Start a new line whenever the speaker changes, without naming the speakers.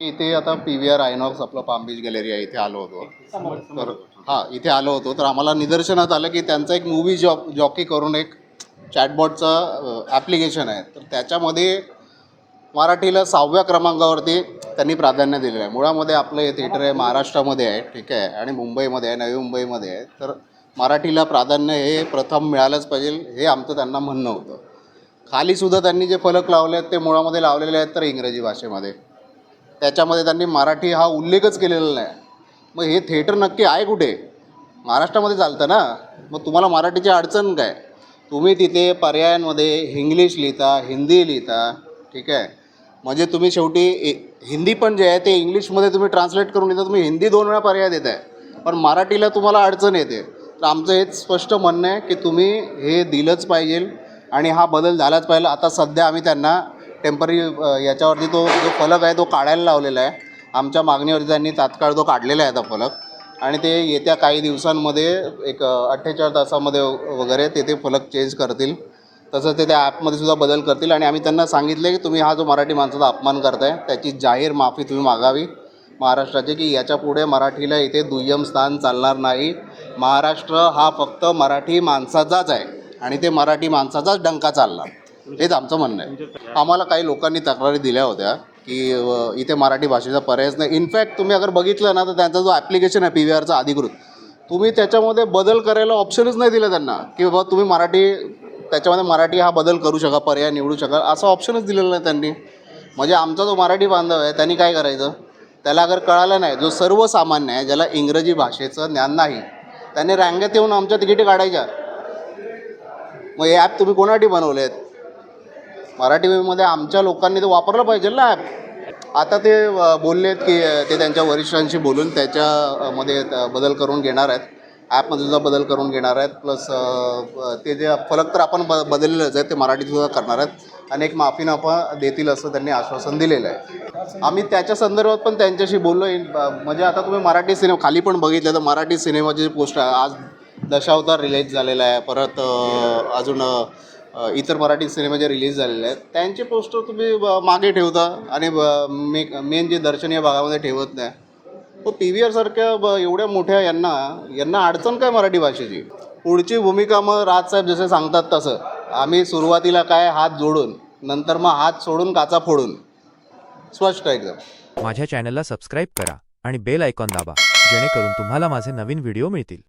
इथे आता P V R Inox आपलं पाम बीच गॅलरी आहे इथे आलो होतो. तर हां इथे आलो होतो. तर आम्हाला निदर्शनात आलं की त्यांचा एक मूवी जॉक जॉकी करून एक चॅटबॉटचं ॲप्लिकेशन आहे. तर त्याच्यामध्ये मराठीला सहाव्या क्रमांकावरती त्यांनी प्राधान्य दिलेलं आहे. मुळामध्ये आपलं हे थिएटर आहे महाराष्ट्रामध्ये आहे ठीक आहे आणि मुंबईमध्ये आहे नवी मुंबईमध्ये आहे. तर मराठीला प्राधान्य हे प्रथम मिळालंच पाहिजे हे आमचं त्यांना म्हणणं होतं. खालीसुद्धा त्यांनी जे फलक लावले आहेत ते मुळामध्ये लावलेले आहेत तर इंग्रजी भाषेमध्ये. त्याच्यामध्ये त्यांनी मराठी हा उल्लेखच केलेला नाही. मग हे थिएटर नक्की आहे कुठे? महाराष्ट्रामध्ये चालतं ना? मग तुम्हाला मराठीची अडचण काय? तुम्ही तिथे पर्यायांमध्ये इंग्लिश लिहिता हिंदी लिहिता ठीक आहे? म्हणजे तुम्ही शेवटी ए- हिंदी पण जे आहे ते इंग्लिशमध्ये तुम्ही ट्रान्सलेट करून देता तुम्ही हिंदी दोन वेळा पर्याय देत आहे पण मराठीला तुम्हाला अडचण येते. तर आमचं हेच स्पष्ट म्हणणं आहे की तुम्ही हे दिलंच पाहिजे आणि हा बदल झालाच पाहिजे. आता सध्या आम्ही त्यांना टेंपररी याच्यावरती तो जो फलक आहे तो काढायला लावलेला आहे. आमच्या मागणीवरती त्यांनी तात्काळ तो काढलेला आहे आता फलक. आणि ते येत्या काही दिवसांमध्ये एक अठ्ठेचाळीस तासामध्ये वगैरे ते ते फलक चेंज करतील. तसंच ते त्या ॲपमध्ये सुद्धा बदल करतील. आणि आम्ही त्यांना सांगितले की तुम्ही हा जो मराठी माणसाचा अपमान करताय त्याची जाहीर माफी तुम्ही मागावी. महाराष्ट्राची की याच्यापुढे मराठीला इथे दुय्यम स्थान चालणार नाही. महाराष्ट्र हा फक्त मराठी माणसाचाच आहे. आणि ते मराठी माणसाचाच डंका चालणार. हेच आमचं म्हणणं आहे. आम्हाला काही लोकांनी तक्रारी दिल्या होत्या की इथे मराठी भाषेचा पर्यायच नाही. इनफॅक्ट तुम्ही अगर बघितलं ना तर त्यांचा जो ॲप्लिकेशन आहे पी व्ही आरचा अधिकृत तुम्ही त्याच्यामध्ये बदल करायला ऑप्शनच नाही दिलं त्यांना की बाबा तुम्ही मराठी त्याच्यामध्ये मराठी हा बदल करू शका पर्याय निवडू शकाल असं ऑप्शनच दिलेलं नाही त्यांनी. म्हणजे आमचा जो मराठी बांधव आहे त्यांनी काय करायचं? त्याला अगर कळालं नाही जो सर्वसामान्य आहे ज्याला इंग्रजी भाषेचं ज्ञान नाही त्याने रांगेत येऊन आमच्या तिकिटी काढायच्या. मग हे ॲप तुम्ही कोणासाठी बनवले आहेत मराठी मध्ये आमच्या लोकांनी ते वापरलं पाहिजे ना ॲप आता ते बोललेत की ते त्यांच्या वरिष्ठांशी बोलून त्याच्यामध्ये बदल करून घेणार आहेत. ॲपमध्ये सुद्धा बदल करून घेणार आहेत. प्लस ते जे फलक तर आपण ब बदललेलंच आहे ते मराठीत सुद्धा करणार आहेत. आणि एक माफीनाफा देतील असं त्यांनी आश्वासन दिलेलं आहे. आम्ही त्याच्या संदर्भात पण त्यांच्याशी बोललो म्हणजे आता तुम्ही मराठी सिनेमा खाली पण बघितलं तर मराठी सिनेमाचे जे पोस्ट आहे आज दशावतार रिलीज झालेला आहे. परत अजून इतर मराठी सिनेमे जे रिलीज झालेले आहेत त्यांचे पोस्टर तुम्ही ब- मागे ठेवता आणि मेन जे दर्शनीय भागामध्ये ठेवत नाही. तो पी व्ही आरसारख्या ब एवढ्या मोठ्या यांना यांना अडचण काय मराठी भाषेची? पुढची भूमिका मग राजसाहेब जसे सांगतात तसं आम्ही सुरुवातीला काय हात जोडून नंतर मग हात सोडून काचा फोडून. स्पष्ट एकदम.
माझ्या चॅनलला सबस्क्राईब करा आणि बेल आयकॉन दाबा जेणेकरून तुम्हाला माझे नवीन व्हिडिओ मिळतील.